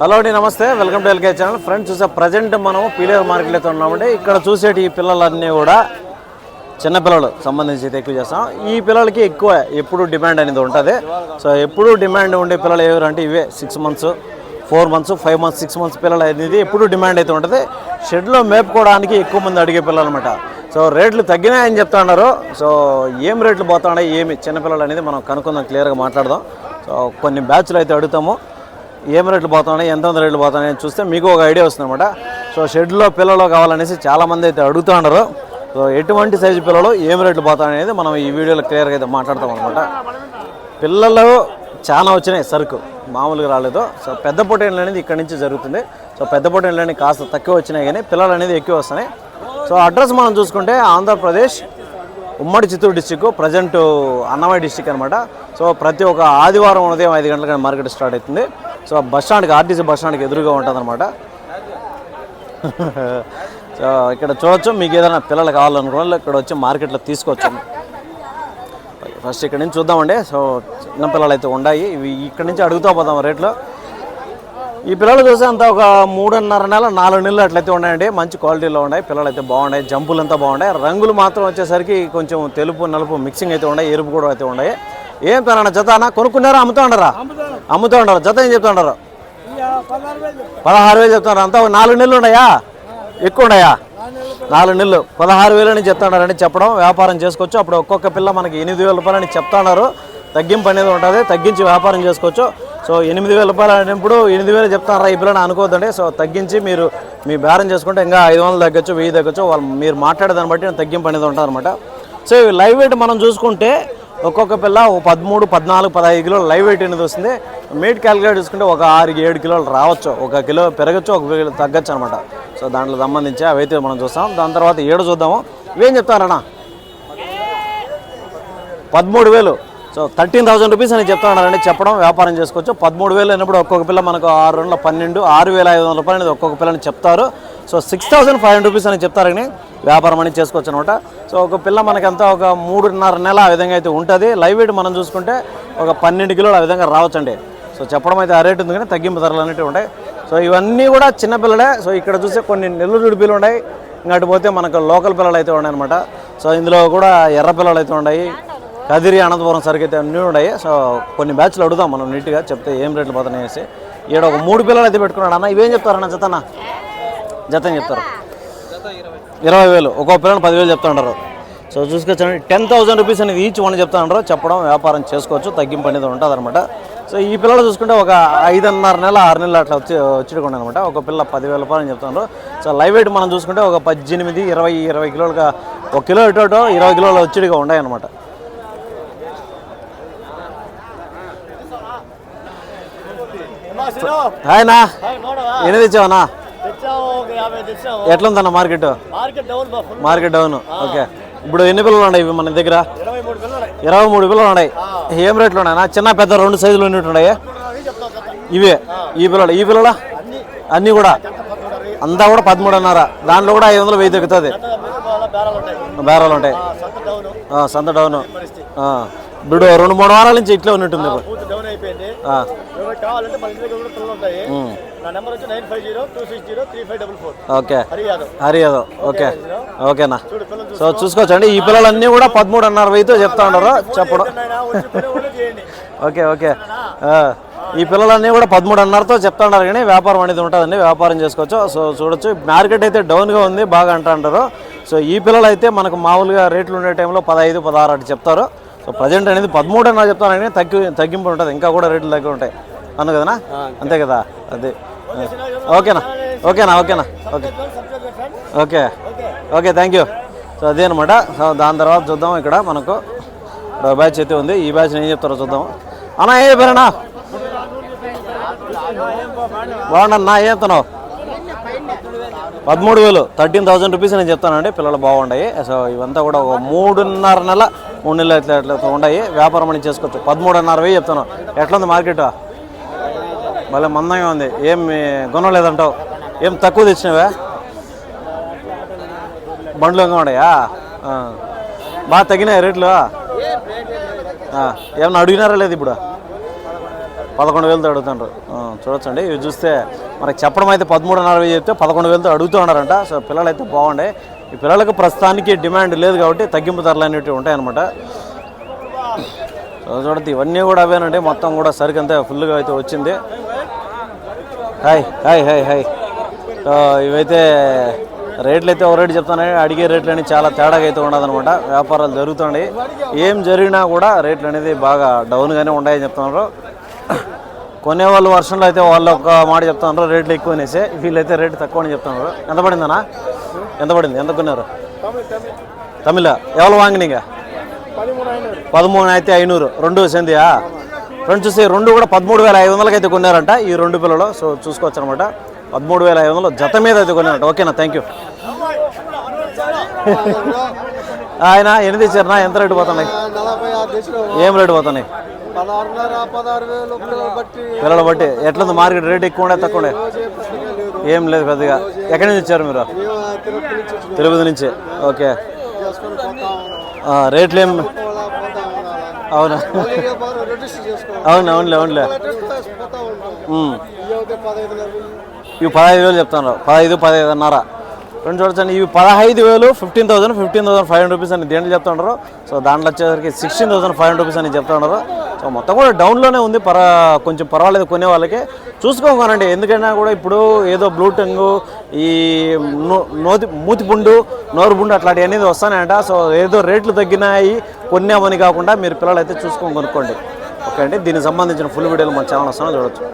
Hello అండి నమస్తే. Welcome to LK channel. Friends చూసే ప్రజెంట్ మనం పీలేరు మార్కెట్ అయితే ఉన్నామండి. ఇక్కడ చూసేటి ఈ పిల్లలన్నీ కూడా చిన్నపిల్లలు సంబంధించి అయితే ఎక్కువ చేస్తాం. ఈ పిల్లలకి ఎక్కువ ఎప్పుడు డిమాండ్ అనేది ఉంటుంది. సో ఎప్పుడు డిమాండ్ ఉండే పిల్లలు ఎవరు అంటే ఇవే. Six months four months five months six months పిల్లలు అనేది ఎప్పుడు డిమాండ్ అయితే ఉంటుంది. షెడ్లో మేపుకోవడానికి ఎక్కువ మంది అడిగే పిల్లలు అనమాట సో రేట్లు తగ్గినాయని చెప్తా ఉన్నారు సో ఏం రేట్లు పోతున్నాయి ఏమి చిన్నపిల్లలు అనేది మనం కనుక్కుందాం క్లియర్గా మాట్లాడదాం. సో కొన్ని బ్యాచ్లు అయితే అడుగుతాము. ఏం రేట్లు పోతున్నాయి ఎంత రేట్లు పోతున్నాయి అని చూస్తే మీకు ఒక ఐడియా వస్తుంది అనమాట సో షెడ్లో పిల్లలు కావాలనేసి చాలామంది అయితే అడుగుతూ ఉండరు సో ఎటువంటి సైజు పిల్లలు ఏం రేట్లు పోతాయనేది మనం ఈ వీడియోలో క్లియర్గా అయితే మాట్లాడతాం అనమాట పిల్లలు చాలా వచ్చినాయి సరుకు మామూలుగా రాలేదు. సో పెద్ద పొటేన్లు అనేది ఇక్కడ నుంచి జరుగుతుంది. సో పెద్ద పొటేన్లు అనేది కాస్త తక్కువ వచ్చినాయి కానీ పిల్లలు అనేది ఎక్కువ వస్తున్నాయి. సో అడ్రస్ మనం చూసుకుంటే ఆంధ్రప్రదేశ్ ఉమ్మడి Chittoor district present Annamayya district అనమాట సో ప్రతి ఒక్క ఆదివారం ఉదయం ఐదు గంటలకు మార్కెట్ స్టార్ట్ అవుతుంది. సో బస్ స్టాండ్కి ఆర్టీసీ బస్ స్టాండ్కి ఎదురుగా ఉంటుంది అనమాట సో ఇక్కడ చూడొచ్చు మీకు ఏదైనా పిల్లలు కావాలనుకున్న ఇక్కడ వచ్చి మార్కెట్లో తీసుకోవచ్చు ఫస్ట్ ఇక్కడ నుంచి చూద్దామండి. సో చిన్న పిల్లలు అయితే ఉన్నాయి ఇవి ఇక్కడ నుంచి అడుగుతూ పోదాం రేట్లో. ఈ పిల్లలు చూస్తే అంత ఒక మూడున్నర నెల నాలుగు నెలలు అట్లయితే ఉన్నాయండి. మంచి క్వాలిటీలో ఉన్నాయి. పిల్లలు అయితే బాగున్నాయి. జంపులు అంతా బాగున్నాయి. రంగులు మాత్రం వచ్చేసరికి కొంచెం తెలుపు నలుపు మిక్సింగ్ అయితే ఉన్నాయి. ఎరుపు కూడా అయితే ఉన్నాయి. ఏం తన జత అన్న? కొనుక్కున్నారా అమ్ముతా ఉండరా అమ్ముతా ఉండరు జత ఏం చెప్తా ఉండరు పదహారు వేలు చెప్తున్నారు అంతా నాలుగు నెలలు ఉన్నాయా? ఎక్కువ ఉన్నాయా? నాలుగు నెలలు పదహారు వేలు అని చెప్తున్నారని చెప్పడం వ్యాపారం చేసుకోవచ్చు. అప్పుడు ఒక్కొక్క పిల్ల మనకి ఎనిమిది వేల రూపాయలని చెప్తున్నారు తగ్గింపు అనేది ఉంటుంది. తగ్గించి వ్యాపారం చేసుకోవచ్చు. సో ఎనిమిది వేల రూపాయలు అనేప్పుడు ఎనిమిది వేలు చెప్తారా ఈ పిల్లని అనుకోవద్దండి. సో తగ్గించి మీరు మీ బేరం చేసుకుంటే ఇంకా ఐదు వందలు తగ్గచ్చు వెయ్యి తగ్గచ్చు. వాళ్ళు మీరు మాట్లాడే దాన్ని బట్టి తగ్గింపు అనేది ఉంటుంది అనమాట సో ఇవి లైవ్ వెయిట్ మనం చూసుకుంటే ఒక్కొక్క పిల్ల ఒక పదమూడు పద్నాలుగు పదహైదు కిలోలు లైవ్ వెయిట్ అనేది వస్తుంది. మీట్ క్యాలిక్యులేట్ చేసుకుంటే ఒక ఆరు ఏడు కిలోలు రావచ్చు. ఒక కిలో పెరగచ్చు ఒక కిలో తగ్గచ్చు అనమాట సో దాంట్లో సంబంధించి అవైతే మనం చూస్తాం. దాని తర్వాత ఏడు చూద్దాము. ఇవేం చెప్తారన్నా? పదమూడు వేలు. సో థర్టీన్ థౌసండ్ రూపీస్ అని చెప్తానండి చెప్పడం వ్యాపారం చేసుకోవచ్చు. పదమూడు వేలు అయినప్పుడు ఒక్కొక్క పిల్ల మనకు ఆరు రెండు పన్నెండు ఆరు వేల ఐదు వందల రూపాయలు అనేది ఒక్కొక్క పిల్లని చెప్తారు. So six thousand five hundred rupees అని చెప్తారని వ్యాపారం అనేది చేసుకోవచ్చు అనమాట సో ఒక పిల్ల మనకంతా ఒక మూడున్నర నెల ఆ విధంగా అయితే ఉంటుంది. లైవ్ వెయిట్ మనం చూసుకుంటే ఒక పన్నెండు కిలోలు ఆ విధంగా రావచ్చండి. సో చెప్పడం అయితే ఆ రేట్ ఉంది కానీ తగ్గింపు ధరలు అనేవి ఉంటాయి. సో ఇవన్నీ కూడా చిన్నపిల్లలే సో ఇక్కడ చూస్తే కొన్ని నెల్లూరు పిల్లలు ఉన్నాయి. ఇంకా పోతే మనకు లోకల్ పిల్లలు అయితే ఉన్నాయి అనమాట సో ఇందులో కూడా ఎర్ర పిల్లలు అయితే ఉన్నాయి. కదిరి అనంతపురం సరికి అయితే అన్నీ ఉన్నాయి. సో కొన్ని బ్యాచ్లు అడుగుదాం మనం నీట్గా చెప్తే ఏం రేట్లు పోతున్నాయి అనేసి. ఈడ ఒక మూడు పిల్లలు అయితే పెట్టుకున్నాడు అన్న. ఇవేం చెప్తారన్న జతన్న జతని చెప్తారు? ఇరవై వేలు. ఒక్కో పిల్లలు పదివేలు చెప్తా ఉంటారు సో చూసుకొచ్చండి టెన్ థౌసండ్ రూపీస్ అనేది ఈచ్ వన్ చెప్తా ఉంటారు చెప్పడం వ్యాపారం చేసుకోవచ్చు తగ్గింపు అనేది ఉంటుంది అనమాట సో ఈ పిల్లలు చూసుకుంటే ఒక ఐదున్నర నెల ఆరు నెలలు అట్లా వచ్చి వచ్చిడుకుండా అనమాట ఒక పిల్ల పదివేల రూపాయలు అని చెప్తున్నారు సో లైవ్ వెయిట్ మనం చూసుకుంటే ఒక పద్దెనిమిది ఇరవై ఇరవై కిలోలుగా ఒక కిలో ఇటు ఇరవై కిలోలు వచ్చిడిగా ఉన్నాయి అనమాట ఎన్ని తెచ్చావనా తెచ్చాము ఎట్లుందన్న మార్కెట్? Market down okay. ఇప్పుడు ఎన్ని పిల్లలు ఉన్నాయి ఇవి మన దగ్గర? ఇరవై మూడు పిల్లలు ఉన్నాయి. ఏం రేట్లు ఉన్నాయన్నా? చిన్న పెద్ద రెండు సైజులు ఉన్నట్టున్నాయి ఇవే? ఈ పిల్లలు? ఈ పిల్లల? అన్ని. కూడా? అంతా కూడా పదమూడున్నర. దాంట్లో కూడా ఐదు వందలు వెయ్యి తగ్గుతుంది. బేరాలు ఉంటాయి. సంత డౌన్. ఇప్పుడు రెండు మూడు వారాల నుంచి ఇట్లా ఉన్నట్టుంది ఇప్పుడు. నా నెంబర్ వచ్చి nine five zero two six zero three five double four. Okay. Hari Yadav. Hari Yadav. Okay ఓకేనా సో చూసుకోవచ్చండి. ఈ పిల్లలన్నీ కూడా పదమూడున్నర వెయ్యితో చెప్తా ఉన్నారు చెప్పడం. Okay okay. ఆ, ఈ పిల్లలన్నీ కూడా పదమూడున్నరతో చెప్తున్నారు కానీ వ్యాపారం అనేది ఉంటుందండి. వ్యాపారం చేసుకోవచ్చు. సో చూడొచ్చు. మార్కెట్ అయితే డౌన్గా ఉంది బాగా అంటా అంటారు. సో ఈ పిల్లలు అయితే మనకు మామూలుగా రేట్లు ఉండే టైంలో పదహైదు పదహారు అటు చెప్తారు. సో ప్రజెంట్ అనేది పదమూడున్నర చెప్తాను కానీ తగ్గి తగ్గింపు ఉంటుంది. ఇంకా కూడా రేట్లు తగ్గి ఉంటాయి అను కదనా అంతే కదా? అదే. ఓకేనా? ఓకేనా? ఓకేనా? Okay. Okay. Okay thank you so అదే అనమాట సో దాని తర్వాత చూద్దాం ఇక్కడ మనకు. బ్యాచ్ అయితే ఉంది. ఈ బ్యాచ్ ఏం చెప్తారో చూద్దాం. అన్నా ఏ చెప్పారన్నా? బాగున్నా ఏం చెప్తున్నావు? పదమూడు వేలు. థర్టీన్ థౌసండ్ రూపీస్ నేను చెప్తానండి. పిల్లలు బాగున్నాయి సో ఇవంతా కూడా ఒక మూడున్నర నెల మూడు నెలలు ఇట్లా ఇట్లా ఉన్నాయి వ్యాపారం అని చేసుకోవచ్చు. పదమూడున్నర వెయ్యి చెప్తాను ఎట్లుంది మార్కెట్? మళ్ళీ మందంగా ఉంది. ఏం గుణం లేదంటావు ఏం తక్కువ తెచ్చినవే? బండ్లు ఇంకా ఉన్నాయా బాగా తగ్గినాయి రేట్లు? ఏమన్నా అడిగినారా లేదు ఇప్పుడు? పదకొండు వేలతో అడుగుతుండ్రు చూడొచ్చండి. ఇవి చూస్తే మనకి చెప్పడం అయితే పదమూడు నలభై చెప్తే పదకొండు వేలతో అడుగుతూ ఉన్నారంట. సో పిల్లలు అయితే బాగుండే. ఈ పిల్లలకు ప్రస్తుతానికి డిమాండ్ లేదు కాబట్టి తగ్గింపు ధరలు అనేవి ఉంటాయన్నమాట. సో చూడద్దు. ఇవన్నీ కూడా అవేనండి. మొత్తం కూడా సరికంతా ఫుల్గా అయితే వచ్చింది. Hi hi hi hi. ఇవైతే రేట్లు అయితే ఒక రేటు చెప్తాను అడిగే రేట్లు అని చాలా తేడాగా అయితే ఉండదన్నమాట. వ్యాపారాలు జరుగుతున్నాయి. ఏం జరిగినా కూడా రేట్లు అనేది బాగా డౌన్గానే ఉన్నాయని చెప్తున్నారు. కొనేవాళ్ళు వర్షంలో అయితే వాళ్ళు ఒక మాట చెప్తున్నారు. రేట్లు ఎక్కువ అనేసి వీళ్ళైతే రేటు తక్కువ అని చెప్తున్నారు. ఎంత పడిందన్నా? ఎంత పడింది? ఎంత కొన్నారు? తమిళ. ఎవరు అయినాడు పదమూడు అయితే ఐనూరు. రెండు సెందియా ఫ్రెండ్స్ చూస్తే రెండు కూడా పదమూడు వేల ఐదు వందలకి అయితే కొన్నారంట. ఈ రెండు పిల్లలు సో చూసుకోవచ్చు అనమాట పదమూడు వేల ఐదు వందలు జత మీద అయితే కొన్నారంట. ఓకేనా? థ్యాంక్ యూ ఆయన ఎన్ని తెచ్చారనా ఎంత రేటు పోతున్నాయి? ఏం రేటు పోతున్నాయి? పిల్లలు బట్టి. ఎట్లుంది? మార్కెట్ రేట్ ఎక్కువ ఉండే తక్కువ ఉండే? ఏ లేదు పెద్దగా. ఎక్కడి నుంచి వచ్చారు మీరు? తిరుపతి నుంచి ఓకే. రేట్లు ఏం? అవునా? అవును అవునులే. అవునులే ఇవి వేలు పదహైదు వేలు చెప్తాను పదహైదు పదహైదున్నర. రెండు చూడొచ్చండి. ఇవి పదహైదు వేలు fifteen thousand fifteen thousand five hundred rupees అని దేంట్లో చెప్తున్నారు సో దాంట్లో వచ్చేసరికి sixteen thousand five hundred rupees అని చెప్తున్నారు సో మొత్తం కూడా డౌన్లోనే ఉంది. పర కొంచెం పర్వాలేదు కొనే వాళ్ళకి. చూసుకోమనండి ఎందుకైనా కూడా ఇప్పుడు ఏదో బ్లూ టంగు ఈ నో- నోతి మూతిపుండు నోరు పుండు అట్లాంటివి అనేది వస్తాయంట. సో ఏదో రేట్లు తగ్గినాయి కొన్నామని కాకుండా మీరు పిల్లలు అయితే చూసుకొని కొనుక్కోండి. ఓకే అండి? దీనికి సంబంధించిన ఫుల్ వీడియోలు మన ఛానల్ వస్తున్నా చూడొచ్చు.